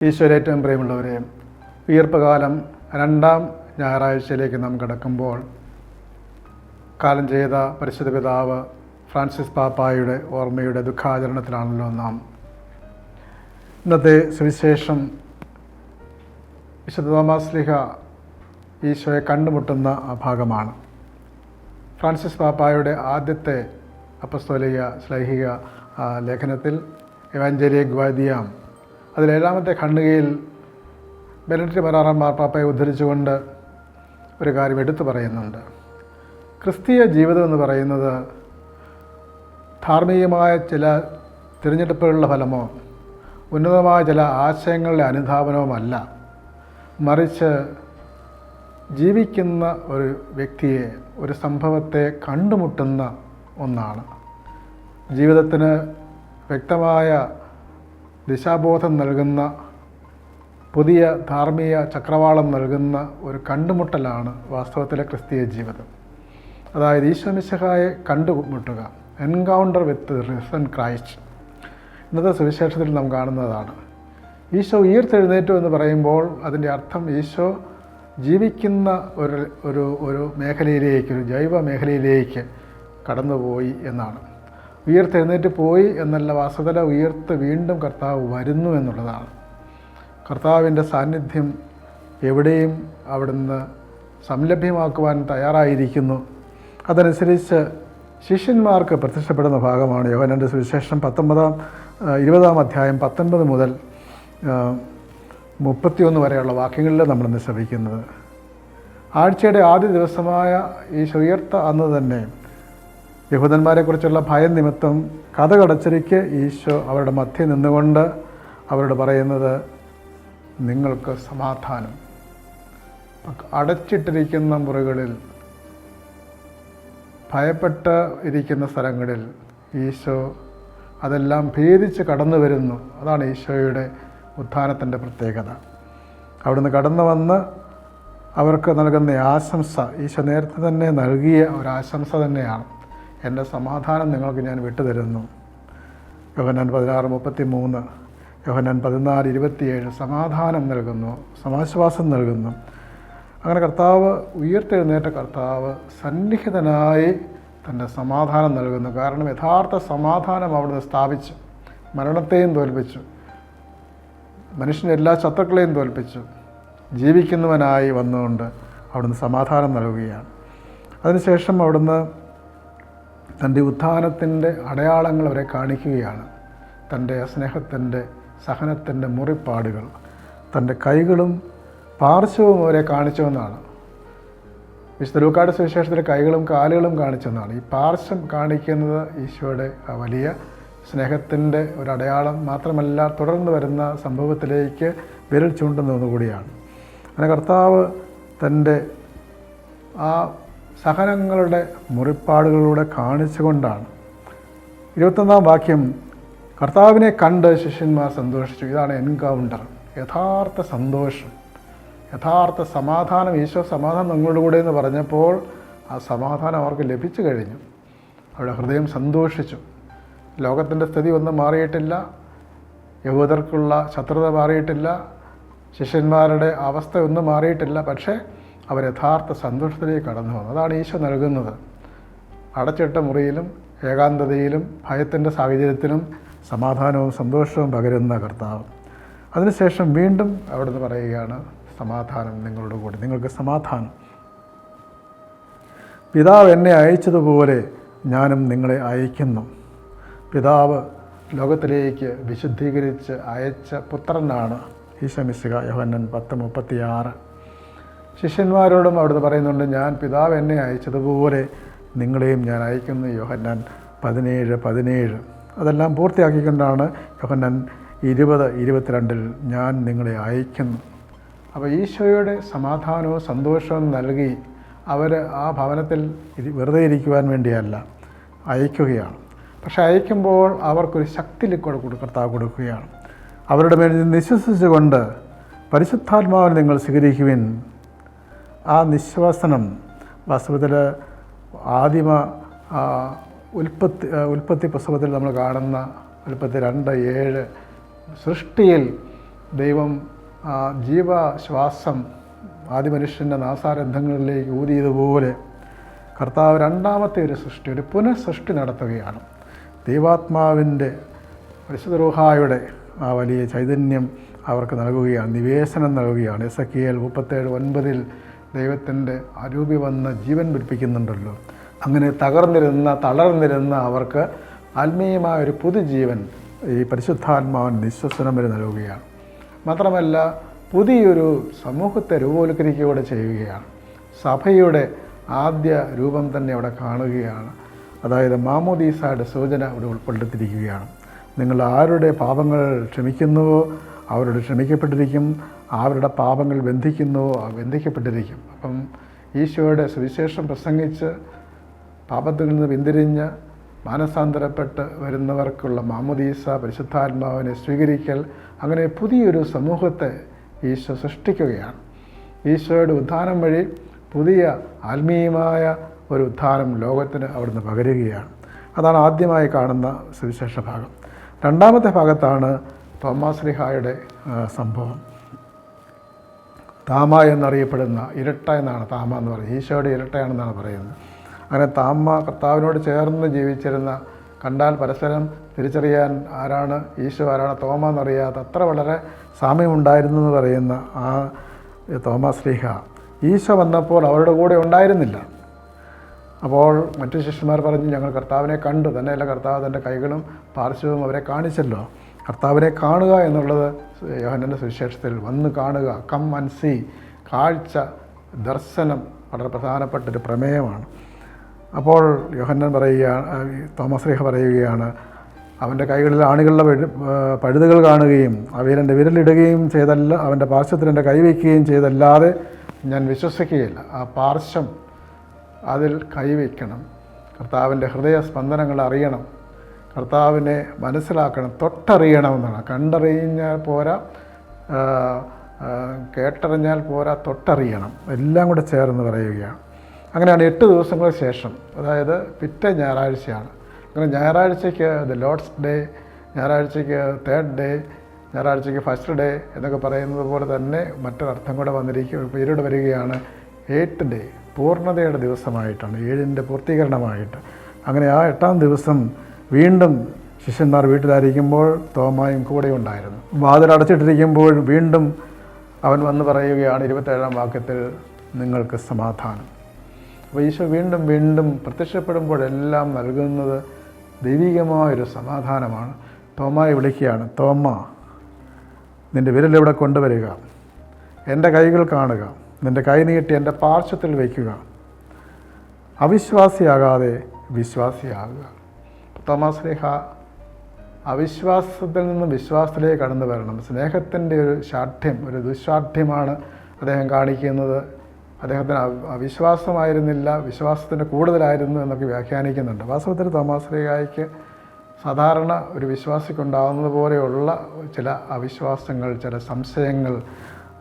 ഈശ്വരേറ്റവും പ്രിയമുള്ളവരെ ഉയർപ്പകാലം രണ്ടാം ഞായറാഴ്ചയിലേക്ക് നാം കിടക്കുമ്പോൾ കാലം ചെയ്ത പരിശുദ്ധ പിതാവ് ഫ്രാൻസിസ് പാപ്പായുടെ ഓർമ്മയുടെ ദുഃഖാചരണത്തിലാണല്ലോ നാം. ഇന്നത്തെ സുവിശേഷം വിശുദ്ധ തോമാസ്ലിഹ ഈശോയെ കണ്ടുമുട്ടുന്ന ആ ഭാഗമാണ്. ഫ്രാൻസിസ് പാപ്പായുടെ ആദ്യത്തെ അപ്പസ്തോലിക ശ്ലൈഹിക ലേഖനത്തിൽ എവാഞ്ചലിയ ഗ്വാദിയാം അതിലേഴാമത്തെ ഖണ്ഡികയിൽ ബെനറ്റ് മരാറാം മാർപ്പാപ്പയെ ഉദ്ധരിച്ചുകൊണ്ട് ഒരു കാര്യം എടുത്തു പറയുന്നുണ്ട്. ക്രിസ്തീയ ജീവിതം എന്ന് പറയുന്നത് ധാർമ്മികമായ ചില തിരഞ്ഞെടുപ്പുകളുടെ ഫലമോ ഉന്നതമായ ചില ആശയങ്ങളുടെ അനുധാപനവുമല്ല മറിച്ച് ജീവിക്കുന്ന ഒരു വ്യക്തിയെ ഒരു സംഭവത്തെ കണ്ടുമുട്ടുന്ന ഒന്നാണ്. ജീവിതത്തിന് വ്യക്തമായ ദിശാബോധം നൽകുന്ന പുതിയ ധാർമ്മിക ചക്രവാളം നൽകുന്ന ഒരു കണ്ടുമുട്ടലാണ് വാസ്തവത്തിലെ ക്രിസ്തീയ ജീവിതം. അതായത് ഈശ്വമിശഹായെ കണ്ടുമുട്ടുക എൻകൗണ്ടർ വിത്ത് റിസൺ ക്രൈസ്റ്റ്. ഇന്നത്തെ സുവിശേഷത്തിൽ നാം കാണുന്നതാണ്. ഈശോ ഉയർത്തെഴുന്നേറ്റു എന്ന് പറയുമ്പോൾ അതിന്റെ അർത്ഥം ഈശോ ജീവിക്കുന്ന ഒരു ഒരു ഒരു മേഖലയിലേക്ക് ഒരു ജൈവ മേഖലയിലേക്ക് കടന്നുപോയി എന്നാണ്. ഉയർത്തെഴുന്നേറ്റ് പോയി എന്നല്ല വാസ്തവല ഉയർത്ത് വീണ്ടും കർത്താവ് വരുന്നു എന്നുള്ളതാണ്. കർത്താവിന്റെ സാന്നിധ്യം എവിടെയും അവിടുന്ന് സംലഭ്യമാക്കുവാൻ തയ്യാറായിരിക്കുന്നു. അതനുസരിച്ച് ശിഷ്യന്മാർക്ക് പ്രത്യക്ഷപ്പെടുന്ന ഭാഗമാണ് യോഹനന്റെ സുവിശേഷം പത്തൊമ്പതാം ഇരുപതാം അധ്യായം പത്തൊൻപത് മുതൽ മുപ്പത്തിയൊന്ന് വരെയുള്ള വാക്യങ്ങളിൽ നമ്മളിന്ന് ശ്രമിക്കുന്നത്. ആഴ്ചയുടെ ആദ്യ ദിവസമായ ഈ ഉയർത്ത അന്ന് തന്നെ യഹൂദന്മാരെക്കുറിച്ചുള്ള ഭയം നിമിത്തം കഥ കടച്ചരിക്ക് ഈശോ അവരുടെ മധ്യ നിന്നുകൊണ്ട് അവരോട് പറയുന്നത് നിങ്ങൾക്ക് സമാധാനം. അടച്ചിട്ടിരിക്കുന്ന മുറികളിൽ ഭയപ്പെട്ട് ഇരിക്കുന്ന സ്ഥലങ്ങളിൽ ഈശോ അതെല്ലാം ഭേദിച്ച് കടന്നു വരുന്നു. അതാണ് ഈശോയുടെ ഉത്ഥാനത്തിന്റെ പ്രത്യേകത. അവിടുന്ന് കടന്നു വന്ന് അവർക്ക് നൽകുന്ന ആശംസ ഈശോ നേരത്തെ തന്നെ നൽകിയ ഒരാശംസ തന്നെയാണ്. എന്റെ സമാധാനം നിങ്ങൾക്ക് ഞാൻ വിട്ടുതരുന്നു. യോഹന്നാൻ പതിനാറ് മുപ്പത്തി മൂന്ന് യോഹന്നാൻ പതിനാല് ഇരുപത്തിയേഴ് സമാധാനം നൽകുന്നു സമാശ്വാസം നൽകുന്നു. അങ്ങനെ കർത്താവ് ഉയർത്തെഴുന്നേറ്റ കർത്താവ് സന്നിഹിതനായി തന്റെ സമാധാനം നൽകുന്നു. കാരണം യഥാർത്ഥ സമാധാനം അവിടുന്ന് സ്ഥാപിച്ചു. മരണത്തെയും തോൽപ്പിച്ചു. മനുഷ്യന്റെ എല്ലാ ശത്രുക്കളെയും തോൽപ്പിച്ചു. ജീവിക്കുന്നവനായി വന്നുകൊണ്ട് അവിടുന്ന് സമാധാനം നൽകുകയാണ്. അതിനുശേഷം അവിടുന്ന് തന്റെ ഉത്ഥാനത്തിന്റെ അടയാളങ്ങൾ അവരെ കാണിക്കുകയാണ്. തന്റെ സ്നേഹത്തിന്റെ സഹനത്തിന്റെ മുറിപ്പാടുകൾ തന്റെ കൈകളും പാർശ്വവും അവരെ കാണിച്ചുവെന്നാണ് വിശുദ്ധ ലൂക്കാട് സുവിശേഷത്തിന്റെ കൈകളും കാലുകളും കാണിച്ചെന്നാണ് ഈ പാർശ്വം കാണിക്കുന്നത് ഈശോയുടെ വലിയ സ്നേഹത്തിന്റെ ഒരു അടയാളം മാത്രമല്ല തുടർന്ന് വരുന്ന സംഭവത്തിലേക്ക് വിരൽ ചൂണ്ടുന്നതുകൂടിയാണ്. അങ്ങനെ കർത്താവ് തന്റെ ആ സഹനങ്ങളുടെ മുറിപ്പാടുകളിലൂടെ കാണിച്ചുകൊണ്ടാണ്. ഇരുപത്തൊന്നാം വാക്യം കർത്താവിനെ കണ്ട് ശിഷ്യന്മാർ സന്തോഷിച്ചു. ഇതാണ് എൻകൗണ്ടർ. യഥാർത്ഥ സന്തോഷം യഥാർത്ഥ സമാധാനം ഈശോ സമാധാനം നിങ്ങളുടെ കൂടെ എന്ന് പറഞ്ഞപ്പോൾ ആ സമാധാനം അവർക്ക് ലഭിച്ചു കഴിഞ്ഞു. അവരുടെ ഹൃദയം സന്തോഷിച്ചു. ലോകത്തിന്റെ സ്ഥിതി ഒന്നും മാറിയിട്ടില്ല യഹൂദർക്കുള്ള ശത്രുത മാറിയിട്ടില്ല ശിഷ്യന്മാരുടെ അവസ്ഥ ഒന്നും മാറിയിട്ടില്ല. പക്ഷേ അവർ യഥാർത്ഥ സന്തോഷത്തിലേക്ക് കടന്നു വന്നു അതാണ് ഈശോ നൽകുന്നത്. അടച്ചിട്ട മുറിയിലും ഏകാന്തതയിലും ഭയത്തിന്റെ സാഹചര്യത്തിലും സമാധാനവും സന്തോഷവും പകരുന്ന കർത്താവ്. അതിനുശേഷം വീണ്ടും അവിടുന്ന് പറയുകയാണ് സമാധാനം നിങ്ങളുടെ കൂടി. നിങ്ങൾക്ക് സമാധാനം. പിതാവ് എന്നെ അയച്ചതുപോലെ ഞാനും നിങ്ങളെ അയക്കുന്നു. പിതാവ് ലോകത്തിലേക്ക് വിശുദ്ധീകരിച്ച് അയച്ച പുത്രനാണ് ഈശമിശിക യോഹന്നൻ പത്ത് മുപ്പത്തിയാറ്. ശിഷ്യന്മാരോടും അവിടുന്ന് പറയുന്നുണ്ട് ഞാൻ പിതാവ് എന്നെ അയച്ചതുപോലെ നിങ്ങളെയും ഞാൻ അയക്കുന്നു. യോഹന്നാൻ പതിനേഴ് പതിനേഴ്. അതെല്ലാം പൂർത്തിയാക്കിക്കൊണ്ടാണ് യോഹന്നാൻ ഇരുപത് ഇരുപത്തിരണ്ടിൽ ഞാൻ നിങ്ങളെ അയക്കുന്നു. അപ്പോൾ ഈശോയുടെ സമാധാനവും സന്തോഷവും നൽകി അവർ ആ ഭവനത്തിൽ വെറുതെ ഇരിക്കുവാൻ വേണ്ടിയല്ല അയക്കുകയാണ്. പക്ഷെ അയക്കുമ്പോൾ അവർക്കൊരു ശക്തി കർത്താവ് കൊടുക്കുകയാണ്. അവരുടെ മേൽ നിശ്വസിച്ചുകൊണ്ട് പരിശുദ്ധാത്മാവിനെ നിങ്ങൾ സ്വീകരിക്കുവിൻ. ആ നിശ്വാസനം വാസ്തവത്തിൽ ആദിമ ഉൽപ്പത്തി ഉൽപ്പത്തി പുസ്തകത്തിൽ നമ്മൾ കാണുന്ന ഉൽപ്പത്തി രണ്ട് ഏഴ് സൃഷ്ടിയിൽ ദൈവം ജീവശ്വാസം ആദിമനുഷ്യന്റെ നാസാരന്ധങ്ങളിലേക്ക് ഊതിയതുപോലെ കർത്താവ് രണ്ടാമത്തെ ഒരു സൃഷ്ടി ഒരു പുനഃസൃഷ്ടി നടത്തുകയാണ്. ദൈവാത്മാവിന്റെ പരിശുദ്ധ റൂഹായുടെ ആ വലിയ ചൈതന്യം അവർക്ക് നൽകുകയാണ് നിവേശനം നൽകുകയാണ്. എസ് എ എൽ മുപ്പത്തേഴ് ഒൻപതിൽ ദൈവത്തിന്റെ അരൂപി വന്ന് ജീവൻ പിടിപ്പിക്കുന്നുണ്ടല്ലോ. അങ്ങനെ തകർന്നിരുന്ന തളർന്നിരുന്ന അവർക്ക് ആത്മീയമായ ഒരു പുതുജീവൻ ഈ പരിശുദ്ധാത്മാവൻ നിശ്വസനം വരെ നൽകുകയാണ്. മാത്രമല്ല പുതിയൊരു സമൂഹത്തെ രൂപവൽക്കരിക്കുകയോടെ ചെയ്യുകയാണ്. സഭയുടെ ആദ്യ രൂപം തന്നെ അവിടെ കാണുകയാണ്. അതായത് മാമോദീസയുടെ സൂചന ഇവിടെ ഉൾപ്പെടുത്തിയിരിക്കുകയാണ്. നിങ്ങൾ ആരുടെ പാപങ്ങൾ ക്ഷമിക്കുന്നുവോ അവരോട് ക്ഷമിക്കപ്പെട്ടിരിക്കും അവരുടെ പാപങ്ങൾ ബന്ധിക്കുന്നുവോ ബന്ധിക്കപ്പെട്ടിരിക്കും. അപ്പം ഈശോയുടെ സുവിശേഷം പ്രസംഗിച്ച് പാപത്തിൽ നിന്ന് പിന്തിരിഞ്ഞ് മാനസാന്തരപ്പെട്ട് വരുന്നവർക്കുള്ള മാമുദീസ പരിശുദ്ധാത്മാവിനെ സ്വീകരിക്കൽ അങ്ങനെ പുതിയൊരു സമൂഹത്തെ ഈശോ സൃഷ്ടിക്കുകയാണ്. ഈശോയുടെ ഉദ്ധാനം വഴി പുതിയ ആത്മീയമായ ഒരു ഉദ്ധാനം ലോകത്തിന് അവിടുന്ന് പകരുകയാണ്. അതാണ് ആദ്യമായി കാണുന്ന സുവിശേഷ ഭാഗം. രണ്ടാമത്തെ ഭാഗത്താണ് തോമാസ് ലിഹായുടെ സംഭവം. താമ എന്നറിയപ്പെടുന്ന ഇരട്ട എന്നാണ് താമ എന്ന് പറയുന്നത്. ഈശോയുടെ ഇരട്ടയാണെന്നാണ് പറയുന്നത്. അങ്ങനെ താമ കർത്താവിനോട് ചേർന്ന് ജീവിച്ചിരുന്ന കണ്ടാൽ പരസ്പരം തിരിച്ചറിയാൻ ആരാണ് ഈശോ ആരാണ് തോമ എന്നറിയാത്ത അത്ര വളരെ സാമ്യമുണ്ടായിരുന്നു എന്ന് പറയുന്ന ആ തോമസ് ശ്രീഹ ഈശോ വന്നപ്പോൾ അവരുടെ കൂടെ ഉണ്ടായിരുന്നില്ല. അപ്പോൾ മറ്റു ശിഷ്യന്മാർ പറഞ്ഞു ഞങ്ങൾ കർത്താവിനെ കണ്ടു. തന്നെയല്ല കർത്താവ് തന്റെ കൈകളും പാർശ്വവും അവരെ കാണിച്ചല്ലോ. കർത്താവിനെ കാണുക എന്നുള്ളത് യോഹനന്റെ സുവിശേഷത്തിൽ വന്ന് കാണുക കം ആൻഡ് സി കാഴ്ച ദർശനം വളരെ പ്രധാനപ്പെട്ട ഒരു പ്രമേയമാണ്. അപ്പോൾ യോഹന്നൻ പറയുകയാണ് തോമസ് റീഹ പറയുകയാണ് അവന്റെ കൈകളിൽ ആണികളുടെ പഴുതുകൾ കാണുകയും അവയിൽ എന്റെ വിരലിടുകയും ചെയ്തല്ല അവന്റെ പാർശ്വത്തിൽ എന്റെ കൈവയ്ക്കുകയും ചെയ്തല്ലാതെ ഞാൻ വിശ്വസിക്കുകയില്ല. ആ പാർശ്വം അതിൽ കൈവയ്ക്കണം കർത്താവിന്റെ ഹൃദയ സ്പന്ദനങ്ങൾ അറിയണം. കർത്താവിനെ മനസ്സിലാക്കണം തൊട്ടറിയണമെന്നാണ്. കണ്ടറിഞ്ഞാൽ പോരാ കേട്ടറിഞ്ഞാൽ പോരാ തൊട്ടറിയണം. എല്ലാം കൂടെ ചേർന്ന് പറയുകയാണ്. അങ്ങനെയാണ് എട്ട് ദിവസങ്ങൾക്ക് ശേഷം. അതായത് പിറ്റേ ഞായറാഴ്ചയാണ്. അങ്ങനെ ഞായറാഴ്ചയ്ക്ക് ദ ലോഡ്സ് ഡേ ഞായറാഴ്ചയ്ക്ക് തേർഡ് ഡേ ഞായറാഴ്ചയ്ക്ക് ഫസ്റ്റ് ഡേ എന്നൊക്കെ പറയുന്നത് പോലെ തന്നെ മറ്റൊരർത്ഥം കൂടെ വന്നിരിക്കും. പേരോട് വരികയാണ്. എയ്റ്റ് ഡേ പൂർണതയുടെ ദിവസമായിട്ടാണ് ഏഴിന്റെ പൂർത്തീകരണമായിട്ട്. അങ്ങനെ ആ എട്ടാം ദിവസം വീണ്ടും ശിഷ്യന്മാർ വീട്ടിലായിരിക്കുമ്പോൾ തോമായും കൂടെ ഉണ്ടായിരുന്നു. വാതിൽ അടച്ചിട്ടിരിക്കുമ്പോൾ വീണ്ടും അവൻ വന്ന് പറയുകയാണ് ഇരുപത്തേഴാം വാക്യത്തിൽ നിങ്ങൾക്ക് സമാധാനം. അപ്പോൾ ഈശോ വീണ്ടും വീണ്ടും പ്രത്യക്ഷപ്പെടുമ്പോഴെല്ലാം നൽകുന്നത് ദൈവികമായൊരു സമാധാനമാണ്. തോമായി വിളിക്കുകയാണ് തോമ നിന്റെ വിരലിവിടെ കൊണ്ടുവരിക? എന്റെ കൈകൾ കാണുക. നിന്റെ കൈ നീട്ടി എന്റെ പാർശ്വത്തിൽ വയ്ക്കുക. അവിശ്വാസിയാകാതെ വിശ്വാസിയാകുക. ലേഖ അവിശ്വാസത്തിൽ നിന്ന് വിശ്വാസത്തിലേക്ക് കടന്നു വരണം. സ്നേഹത്തിന്റെ ഒരു ശാഠ്യം ഒരു ദുശാഠ്യമാണ് അദ്ദേഹം കാണിക്കുന്നത്. അദ്ദേഹത്തിന് അവ- അവിശ്വാസമായിരുന്നില്ല വിശ്വാസത്തിന്റെ കൂടുതലായിരുന്നു എന്നൊക്കെ വ്യാഖ്യാനിക്കുന്നുണ്ട്. വാസ്തവത്തിൽ തോമാസ് സാധാരണ ഒരു വിശ്വാസിക്കുണ്ടാകുന്നത് പോലെയുള്ള ചില അവിശ്വാസങ്ങൾ ചില സംശയങ്ങൾ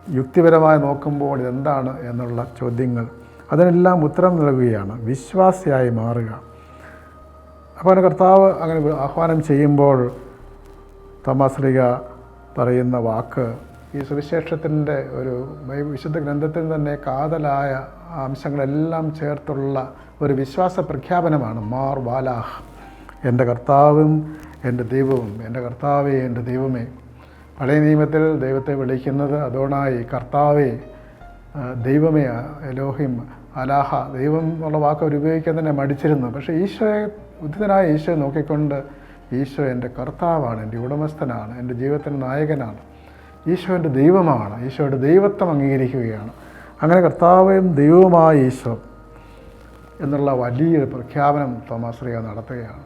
യുക്തിപരമായി നോക്കുമ്പോൾ ഇതെന്താണ് എന്നുള്ള ചോദ്യങ്ങൾ അതിനെല്ലാം ഉത്തരം നൽകുകയാണ്. വിശ്വാസിയായി മാറുക. അപ്പോൾ അതിന് കർത്താവ് അങ്ങനെ ആഹ്വാനം ചെയ്യുമ്പോൾ തോമാസ് പറയുന്ന വാക്ക് ഈ സുവിശേഷത്തിന്റെ ഒരു വിശുദ്ധ ഗ്രന്ഥത്തിൽ തന്നെ കാതലായ അംശങ്ങളെല്ലാം ചേർത്തുള്ള ഒരു വിശ്വാസ പ്രഖ്യാപനമാണ് മാർ വാലാഹ്. എന്റെ കർത്താവും എന്റെ ദൈവവും എന്റെ കർത്താവേ എന്റെ ദൈവമേ. പഴയ നിയമത്തിൽ ദൈവത്തെ വിളിക്കുന്നത് അതോണായി കർത്താവേ ദൈവമേ എലോഹിം അലാഹ. ദൈവം എന്നുള്ള വാക്ക് അവർ ഉപയോഗിക്കാൻ തന്നെ മടിച്ചിരുന്നു. പക്ഷേ ഈശോയെ ഉദ്ധിതനായ ഈശോ നോക്കിക്കൊണ്ട് ഈശോ എന്റെ കർത്താവാണ് എന്റെ ഉടമസ്ഥനാണ് എന്റെ ജീവിതത്തിന്റെ നായകനാണ്. ഈശോ എന്റെ ദൈവമാണ് ഈശോയുടെ ദൈവത്വം അംഗീകരിക്കുകയാണ്. അങ്ങനെ കർത്താവും ദൈവവുമായ ഈശോ എന്നുള്ള വലിയൊരു പ്രഖ്യാപനം തോമാസ് റിയ നടത്തുകയാണ്.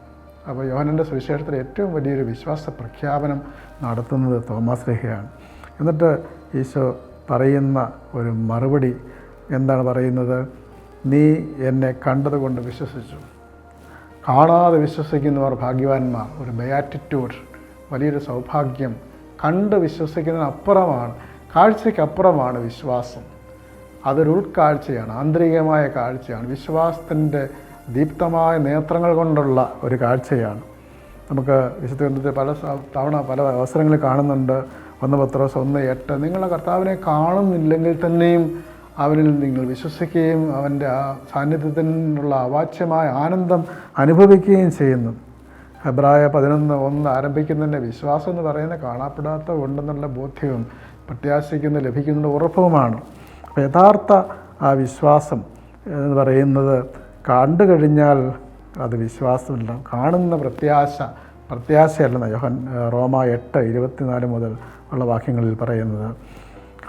അപ്പോൾ യോഹനന്റെ സുവിശേഷത്തിൽ ഏറ്റവും വലിയൊരു വിശ്വാസ പ്രഖ്യാപനം നടത്തുന്നത് തോമാസ് ലേഖയാണ് എന്നിട്ട് ഈശോ പറയുന്ന ഒരു മറുപടി എന്താണ് പറയുന്നത്? നീ എന്നെ കണ്ടതുകൊണ്ട് വിശ്വസിച്ചു. കാണാതെ വിശ്വസിക്കുന്നവർ ഭാഗ്യവാന്മാർ. ഒരു ബയാറ്റിറ്റ്യൂഡ് വലിയൊരു സൗഭാഗ്യം കണ്ട് വിശ്വസിക്കുന്നതിനപ്പുറമാണ് കാഴ്ചയ്ക്കപ്പുറമാണ് വിശ്വാസം. അതൊരു ഉൾക്കാഴ്ചയാണ് ആന്തരികമായ കാഴ്ചയാണ്. വിശ്വാസത്തിന്റെ ദീപ്തമായ നേത്രങ്ങൾ കൊണ്ടുള്ള ഒരു കാഴ്ചയാണ്. നമുക്ക് വിശുദ്ധ ഗ്രന്ഥത്തിൽ പല തവണ പല അവസരങ്ങളിൽ കാണുന്നുണ്ട്. ഒന്ന് പത്രോസ് ഒന്ന് എട്ട്. നിങ്ങളെ കർത്താവിനെ കാണുന്നില്ലെങ്കിൽ തന്നെയും അവനിൽ നിങ്ങൾ വിശ്വസിക്കുകയും അവന്റെ ആ സാന്നിധ്യത്തിനുള്ള അവാച്യമായ ആനന്ദം അനുഭവിക്കുകയും ചെയ്യുന്നു. ഹെബ്രായ പതിനൊന്ന് ഒന്ന് ആരംഭിക്കുന്നതിന്റെ വിശ്വാസം എന്ന് പറയുന്നത് കാണാപ്പെടാത്ത ഉണ്ടെന്നുള്ള ബോധ്യവും പ്രത്യാശിക്കുന്ന ലഭിക്കുന്ന ഉറപ്പുമാണ്. യഥാർത്ഥ ആ വിശ്വാസം എന്ന് പറയുന്നത് കണ്ടു കഴിഞ്ഞാൽ അത് വിശ്വാസമില്ല. കാണുന്ന പ്രത്യാശ പ്രത്യാശയല്ലെന്ന് യോഹൻ റോമ എട്ട് ഇരുപത്തിനാല് മുതൽ ഉള്ള വാക്യങ്ങളിൽ പറയുന്നത്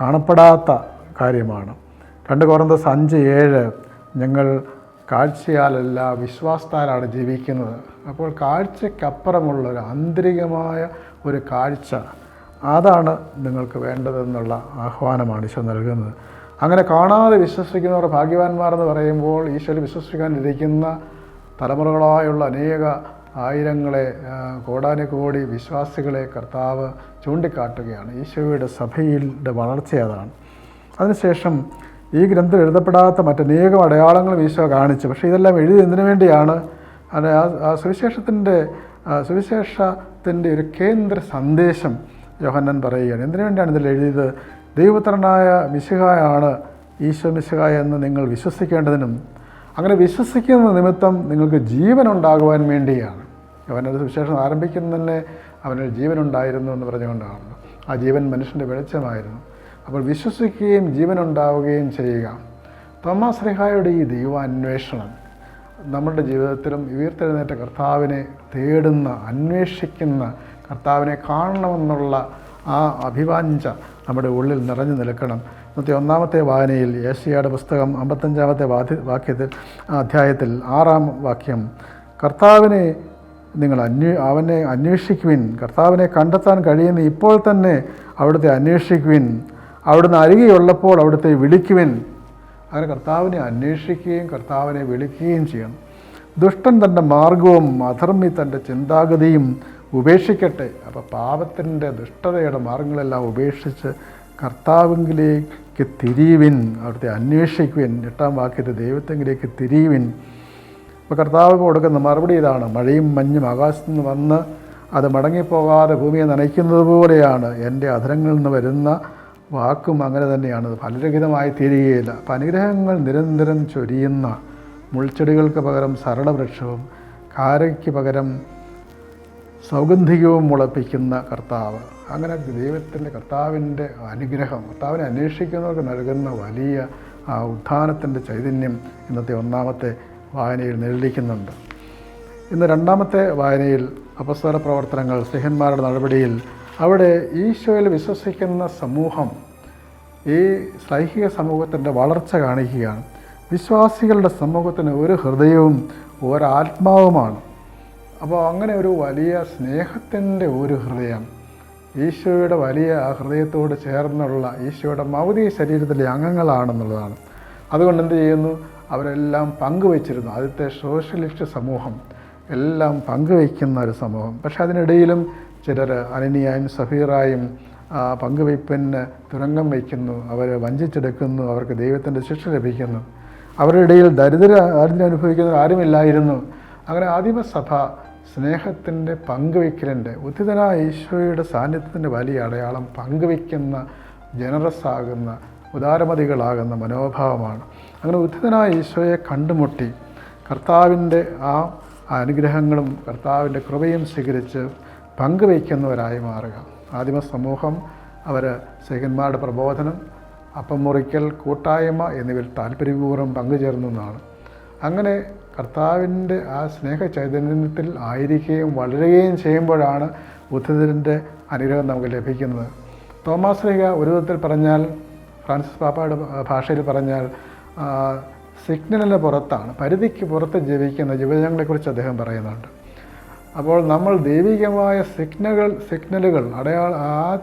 കാണപ്പെടാത്ത കാര്യമാണ്. രണ്ട് കോറന്തസ് അഞ്ച് ഏഴ് ഞങ്ങൾ കാഴ്ചയാലല്ല വിശ്വാസത്താലാണ് ജീവിക്കുന്നത്. അപ്പോൾ കാഴ്ചയ്ക്കപ്പുറമുള്ള ഒരു ആന്തരികമായ ഒരു കാഴ്ച അതാണ് നിങ്ങൾക്ക് വേണ്ടതെന്നുള്ള ആഹ്വാനമാണ് ഈശോ നൽകുന്നത്. അങ്ങനെ കാണാതെ വിശ്വസിക്കുന്നവർ ഭാഗ്യവാന്മാർ എന്ന് പറയുമ്പോൾ ഈശോയിൽ വിശ്വസിക്കാനിരിക്കുന്ന തലമുറകളായുള്ള അനേക ആയിരങ്ങളെ കോടാനു കോടാനുകോടി വിശ്വാസികളെ കർത്താവ് ചൂണ്ടിക്കാട്ടുകയാണ്. ഈശോയുടെ സഭയിലെ വളർച്ച അതാണ്. അതിനുശേഷം ഈ ഗ്രന്ഥം എഴുതപ്പെടാത്ത മറ്റനേകം അടയാളങ്ങളും ഈശോ കാണിച്ചു. പക്ഷേ ഇതെല്ലാം എഴുതി എന്തിനു വേണ്ടിയാണ്? ആ സുവിശേഷത്തിന്റെ സുവിശേഷത്തിന്റെ ഒരു കേന്ദ്ര സന്ദേശം യോഹന്നൻ പറയുകയാണ്. എന്തിനു വേണ്ടിയാണ് ഇതിൽ എഴുതിയത്? ദൈവപുത്രനായ മിശിഹായാണ് ഈശോ മിശിഹായ എന്ന് നിങ്ങൾ വിശ്വസിക്കേണ്ടതിനും അങ്ങനെ വിശ്വസിക്കുന്ന നിമിത്തം നിങ്ങൾക്ക് ജീവൻ ഉണ്ടാകുവാൻ വേണ്ടിയാണ് അവനത് സുവിശേഷം ആരംഭിക്കുന്നതന്നെ അവനൊരു ജീവനുണ്ടായിരുന്നു എന്ന് പറഞ്ഞുകൊണ്ടാണ് ആ ജീവൻ മനുഷ്യന്റെ വെളിച്ചമായിരുന്നു. അപ്പോൾ വിശ്വസിക്കുകയും ജീവനുണ്ടാവുകയും ചെയ്യുക. തോമസ് റിഹായുടെ ഈ ദൈവാന്വേഷണം നമ്മുടെ ജീവിതത്തിലും ഉയർത്തെഴുന്നേറ്റ കർത്താവിനെ തേടുന്ന അന്വേഷിക്കുന്ന കർത്താവിനെ കാണണമെന്നുള്ള ആ അഭിവാഞ്ച നമ്മുടെ ഉള്ളിൽ നിറഞ്ഞു നിൽക്കണം. ഇന്നത്തെ ഒന്നാമത്തെ വായനയിൽ ഏഷ്യയുടെ പുസ്തകം അമ്പത്തഞ്ചാമത്തെ വാക്യത്തിൽ അധ്യായത്തിൽ ആറാം വാക്യം കർത്താവിനെ നിങ്ങൾ അന്വേ അവനെ അന്വേഷിക്കുവിൻ. കർത്താവിനെ കണ്ടെത്താൻ കഴിയുന്ന ഇപ്പോൾ തന്നെ അവിടുത്തെ അന്വേഷിക്കുവിൻ. അവിടുന്ന് അരികെയുള്ളപ്പോൾ അവിടുത്തെ വിളിക്കുവിൻ. അങ്ങനെ കർത്താവിനെ അന്വേഷിക്കുകയും കർത്താവിനെ വിളിക്കുകയും ചെയ്യണം. ദുഷ്ടൻ തന്റെ മാർഗവും അധർമ്മി തന്റെ ചിന്താഗതിയും ഉപേക്ഷിക്കട്ടെ. അപ്പോൾ പാപത്തിന്റെ ദുഷ്ടതയുടെ മാർഗങ്ങളെല്ലാം ഉപേക്ഷിച്ച് കർത്താവിലേക്ക് തിരിയുവിൻ. അവിടുത്തെ അന്വേഷിക്കുവിൻ. എട്ടാം വാക്യത്തെ ദൈവത്തെങ്കിലേക്ക് തിരിയുവിൻ. ഇപ്പോൾ കർത്താവ് കൊടുക്കുന്ന മറുപടി ഇതാണ്. മഴയും മഞ്ഞും ആകാശത്തു നിന്ന് വന്ന് അത് മടങ്ങിപ്പോകാതെ ഭൂമിയെ നനയ്ക്കുന്നത് പോലെയാണ്. എന്റെ അധരങ്ങളിൽ നിന്ന് വരുന്ന വാക്കും അങ്ങനെ തന്നെയാണ്. ഫലരഹിതമായി തീരുകയില്ല. അപ്പം അനുഗ്രഹങ്ങൾ നിരന്തരം ചൊരിയുന്ന മുൾച്ചെടികൾക്ക് പകരം സരളവൃക്ഷവും കാരയ്ക്ക് പകരം സൗഗന്ധികവും മുളപ്പിക്കുന്ന കർത്താവ്. അങ്ങനെ ദൈവത്തിന്റെ കർത്താവിന്റെ അനുഗ്രഹം കർത്താവിനെ അന്വേഷിക്കുന്നവർക്ക് നൽകുന്ന വലിയ ആ ഉത്ഥാനത്തിന്റെ ചൈതന്യം ഇന്നത്തെ ഒന്നാമത്തെ വായനയിൽ നിഴലിക്കുന്നുണ്ട് ഇന്ന് രണ്ടാമത്തെ വായനയിൽ അപസ്വര പ്രവർത്തനങ്ങൾ സ്നേഹന്മാരുടെ നടപടിയിൽ അവിടെ ഈശോയിൽ വിശ്വസിക്കുന്ന സമൂഹം ഈ സൈഹിക സമൂഹത്തിന്റെ വളർച്ച കാണിക്കുകയാണ്. വിശ്വാസികളുടെ സമൂഹത്തിന് ഒരു ഹൃദയവും ഒരാത്മാവുമാണ്. അപ്പോൾ അങ്ങനെ ഒരു വലിയ സ്നേഹത്തിന്റെ ഒരു ഹൃദയം ഈശോയുടെ വലിയ ഹൃദയത്തോട് ചേർന്നുള്ള ഈശോയുടെ മൗതിക ശരീരത്തിലെ അംഗങ്ങളാണെന്നുള്ളതാണ്. അതുകൊണ്ട് എന്ത് ചെയ്യുന്നു? അവരെല്ലാം പങ്കുവച്ചിരുന്നു. ആദ്യത്തെ സോഷ്യലിസ്റ്റ് സമൂഹം എല്ലാം പങ്കുവയ്ക്കുന്ന ഒരു സമൂഹം. പക്ഷെ അതിനിടയിലും ചിലർ അനനിയായും സഫീറായും പങ്കുവയ്പ്പിന് തുരങ്കം വയ്ക്കുന്നു. അവർ വഞ്ചിച്ചെടുക്കുന്നു. അവർക്ക് ദൈവത്തിന്റെ ശിക്ഷ ലഭിക്കുന്നു. അവരുടെ ഇടയിൽ ദരിദ്ര ദാരിദ്ര്യം അനുഭവിക്കുന്നവർ ആരുമില്ലായിരുന്നു. അങ്ങനെ ആദിമസഭ സ്നേഹത്തിന്റെ പങ്കുവയ്ക്കലിന്റെ ഉദ്ധിതനായ ഈശോയുടെ സാന്നിധ്യത്തിന്റെ വലിയ അടയാളം പങ്കുവയ്ക്കുന്ന ജനറസ് ആകുന്ന ഉദാരമതികളാകുന്ന മനോഭാവമാണ്. അങ്ങനെ ഉദ്ധിതനായ ഈശോയെ കണ്ടുമുട്ടി കർത്താവിന്റെ ആ അനുഗ്രഹങ്ങളും കർത്താവിന്റെ കൃപയും സ്വീകരിച്ച് പങ്കുവയ്ക്കുന്നവരായി മാറുക. ആദിമ സമൂഹം അവർ സേകന്മാരുടെ പ്രബോധനം അപ്പം മുറിക്കൽ കൂട്ടായ്മ എന്നിവയിൽ താല്പര്യപൂർവം പങ്കുചേർന്നു എന്നാണ്. അങ്ങനെ കർത്താവിന്റെ ആ സ്നേഹ ചൈതന്യത്തിൽ ആയിരിക്കുകയും വളരുകയും ചെയ്യുമ്പോഴാണ് ബുദ്ധത്തിന്റെ അനുഗ്രഹം നമുക്ക് ലഭിക്കുന്നത്. തോമസ് ലീഗ ഒരു വിധത്തിൽ പറഞ്ഞാൽ ഫ്രാൻസിസ് പാപ്പയുടെ ഭാഷയിൽ പറഞ്ഞാൽ സിഗ്നലിന് പുറത്താണ് പരിധിക്ക് പുറത്ത് ജീവിക്കുന്ന യുവജനങ്ങളെക്കുറിച്ച് അദ്ദേഹം പറയുന്നുണ്ട്. അപ്പോൾ നമ്മൾ ദൈവികമായ സിഗ്നലുകൾ സിഗ്നലുകൾ അടയാള ആ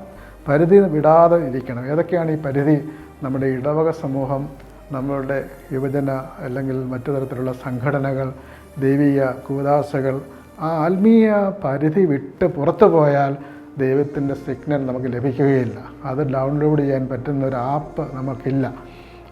പരിധി വിടാതെ ഇരിക്കണം. ഏതൊക്കെയാണ് ഈ പരിധി? നമ്മുടെ ഇടവക സമൂഹം നമ്മളുടെ യുവജന അല്ലെങ്കിൽ മറ്റു തരത്തിലുള്ള സംഘടനകൾ ദൈവീയ കൂതാശകൾ ആ ആത്മീയ പരിധി വിട്ട് പുറത്തു പോയാൽ ദൈവത്തിന്റെ സിഗ്നൽ നമുക്ക് ലഭിക്കുകയില്ല. അത് ഡൗൺലോഡ് ചെയ്യാൻ പറ്റുന്ന ഒരു ആപ്പ് നമുക്കില്ല.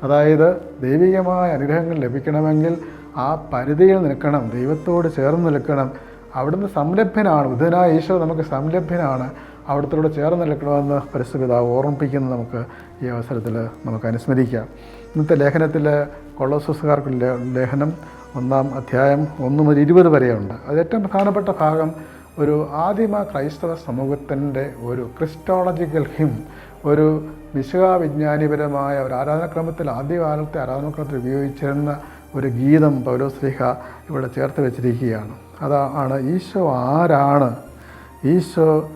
അതായത് ദൈവികമായ അനുഗ്രഹങ്ങൾ ലഭിക്കണമെങ്കിൽ ആ പരിധിയിൽ നിൽക്കണം. ദൈവത്തോട് ചേർന്ന് നിൽക്കണം. അവിടുന്ന് സംരഭ്യനാണ്. ബുധനായ ഈശോ നമുക്ക് സംരഭ്യനാണ്. അവിടത്തോട് ചേർന്ന് നിൽക്കണമെന്ന് പരിസ്ഥിതിതാവ് ഓർമ്മിപ്പിക്കുന്നത് നമുക്ക് ഈ അവസരത്തിൽ നമുക്ക് അനുസ്മരിക്കാം. ഇന്നത്തെ ലേഖനത്തിൽ കൊള്ളോസസുകാർക്കുള്ള ലേഖനം ഒന്നാം അധ്യായം ഒന്ന് മുതൽ ഇരുപത് വരെയുണ്ട്. അത് ഏറ്റവും പ്രധാനപ്പെട്ട ഭാഗം ഒരു ആദിമ ക്രൈസ്തവ സമൂഹത്തിന്റെ ഒരു ക്രിസ്റ്റോളജിക്കൽ ഹിം ഒരു വിശുഖാവിജ്ഞാനിപരമായ ഒരു ആരാധനാക്രമത്തിൽ ആദ്യകാലത്തെ ആരാധനാക്രമത്തിൽ ഉപയോഗിച്ചിരുന്ന ഒരു ഗീതം പൗലോസ്ലിഹ ഇവിടെ ചേർത്ത് വെച്ചിരിക്കുകയാണ്. അതാണ് ഈശോ ആരാണ്? ഈശോ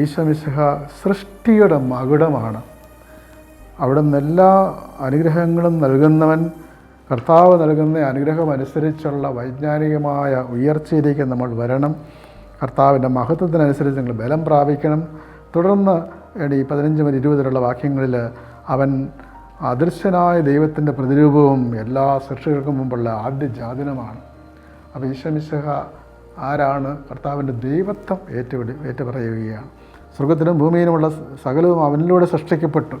ഈശോമിശിഹ സൃഷ്ടിയുടെ മകുടമാണ്. അവിടുന്ന് എല്ലാ അനുഗ്രഹങ്ങളും നൽകുന്നവൻ കർത്താവ് നൽകുന്ന അനുഗ്രഹമനുസരിച്ചുള്ള വൈജ്ഞാനികമായ ഉയർച്ചയിലേക്ക് നമ്മൾ വരണം. കർത്താവിന്റെ മഹത്വത്തിനനുസരിച്ച് നിങ്ങൾ ബലം പ്രാപിക്കണം. തുടർന്ന് ഈ പതിനഞ്ച് മുതൽ ഇരുപതിലുള്ള വാക്യങ്ങളിൽ അവൻ അദൃശ്യനായ ദൈവത്തിന്റെ പ്രതിരൂപവും എല്ലാ സൃഷ്ടികൾക്കും മുമ്പുള്ള ആദ്യ ജാതനമാണ് അപ്പോൾ ഈശ്വമിശഹ ആരാണ്? കർത്താവിന്റെ ദൈവത്വം ഏറ്റുപിടി ഏറ്റുപറയുകയാണ്. സ്വർഗത്തിലും ഭൂമിയിലുമുള്ള സകലവും അവനിലൂടെ സൃഷ്ടിക്കപ്പെട്ടു.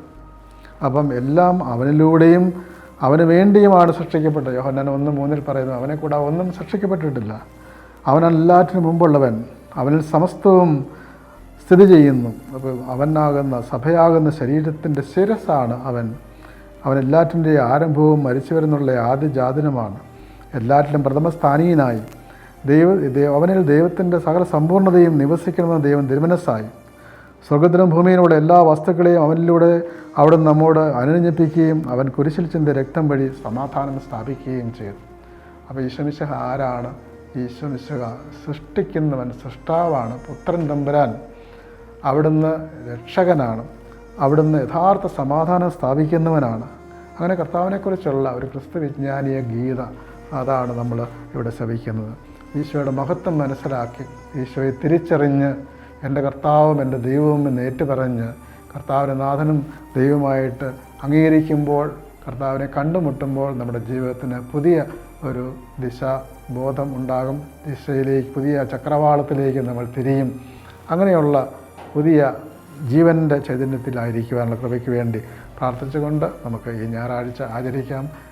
അപ്പം എല്ലാം അവനിലൂടെയും അവന് വേണ്ടിയുമാണ് സൃഷ്ടിക്കപ്പെട്ടത്. യോഹന്നാൻ ഒന്ന് മൂന്നിൽ പറയുന്നു അവനെ കൂടെ ഒന്നും സൃഷ്ടിക്കപ്പെട്ടിട്ടില്ല. അവനെല്ലാറ്റിനും മുമ്പുള്ളവൻ അവനിൽ സമസ്തവും സ്ഥിതി ചെയ്യുന്നു. അപ്പോൾ അവനാകുന്ന സഭയാകുന്ന ശരീരത്തിന്റെ ശിരസാണ് അവൻ. അവനെല്ലാറ്റിന്റെ ആരംഭവും മരിച്ചു വരുന്നുള്ള ആദ്യ ജാതനമാണ് എല്ലാറ്റിലും പ്രഥമസ്ഥാനീയനായി ദൈവ ദൈ- അവനിൽ ദൈവത്തിന്റെ സകല സമ്പൂർണതയും നിവസിക്കണമെന്ന് ദൈവം തിരുമനസ്സായി. സ്വർഗത്തിനും ഭൂമിയിലുള്ള എല്ലാ വസ്തുക്കളെയും അവനിലൂടെ അവിടെ നമ്മോട് അനുരഞ്ജിപ്പിക്കുകയും അവൻ കുരിശിൽ ചിന്ത രക്തം വഴി സമാധാനം സ്ഥാപിക്കുകയും ചെയ്തു. അപ്പോൾ ഈശ്വമിശ ആരാണ്? ഈശ്വമിശഹ സൃഷ്ടിക്കുന്നവൻ സൃഷ്ടാവാണ് പുത്രൻ തമ്പുരാൻ. അവിടുന്ന് രക്ഷകനാണ്. അവിടുന്ന് യഥാർത്ഥ സമാധാനം സ്ഥാപിക്കുന്നവനാണ്. അങ്ങനെ കർത്താവിനെക്കുറിച്ചുള്ള ഒരു ക്രിസ്തു വിജ്ഞാനീയ ഗീത അതാണ് നമ്മൾ ഇവിടെ ശ്രവിക്കുന്നത് ഈശോയുടെ മഹത്വം മനസ്സിലാക്കി ഈശോയെ തിരിച്ചറിഞ്ഞ് എന്റെ കർത്താവും എന്റെ ദൈവവും എന്ന് ഏറ്റുപറഞ്ഞ് കർത്താവിന്റെ നാഥനും ദൈവമായിട്ട് അംഗീകരിക്കുമ്പോൾ കർത്താവിനെ കണ്ടുമുട്ടുമ്പോൾ നമ്മുടെ ജീവിതത്തിന് പുതിയ ഒരു ദിശ ബോധം ഉണ്ടാകും. ദിശയിലേക്ക് പുതിയ ചക്രവാളത്തിലേക്ക് നമ്മൾ തിരിയും. അങ്ങനെയുള്ള പുതിയ ജീവന്റെ ചൈതന്യത്തിലായിരിക്കുവാനുള്ള കൃപയ്ക്ക് വേണ്ടി പ്രാർത്ഥിച്ചുകൊണ്ട് നമുക്ക് ഈ ഞായറാഴ്ച ആചരിക്കാം.